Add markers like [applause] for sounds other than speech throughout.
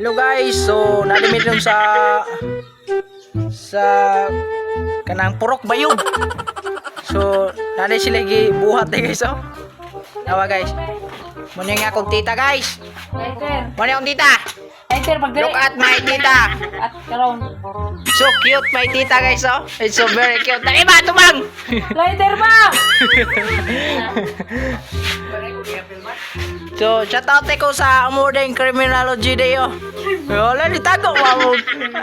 Hello guys, so nalimit lang sa sa kanang purok bayog. So nani sila gi buhat eh guys oh. Nawa guys. Muna yung akong tita guys. Muna yung tita. Look at my [laughs] tita. So cute my tita guys oh. It's so very cute. Dali ba tumang? Lighter ba? [laughs] So shout out ko sa Amordeng Criminology Day oh. Wala ni tago wow.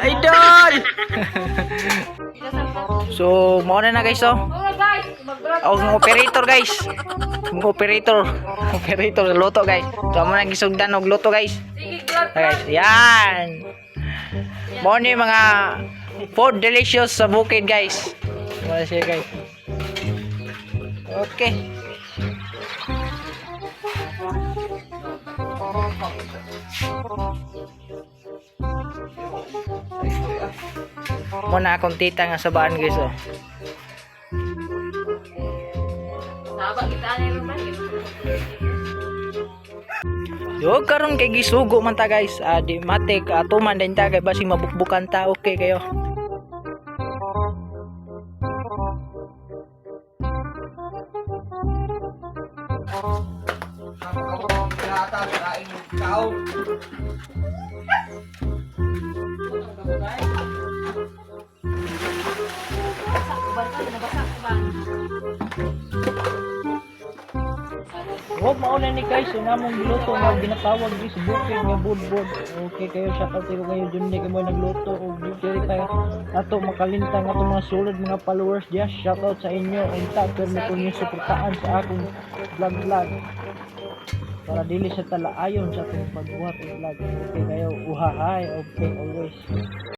Idol. [laughs] so mo na na guys oh. Oh ang operator guys. Ang operator. [laughs] Operator sa guys. So mo nang gisugdan og luto guys. Guys, yan. Mo ni mga food delicious sa bukid guys. Wala siya guys. Okay. Muna akong tita nga sa baan guys oh. Sabak kita ni Roman. Yo karon kay gisugo man ta guys. Ah, di mate ka atuman din ta kay basi mabukbukan ta okay kayo. Huwag mauna ni guys, yung namong giluto nga ginatawag sa bukid nga budbud. Okay kayo, shout out kayo kayo dyan di kayo nagluto o dito kayo. Ato makalintang ato mga sulod mga followers diya. Shout out sa inyo. Unta pero mo kung yung suportaan sa akong vlog vlog. Para dili sa talaayon sa akong pagbuhat ng vlog. Okay kayo, uhahay, okay always.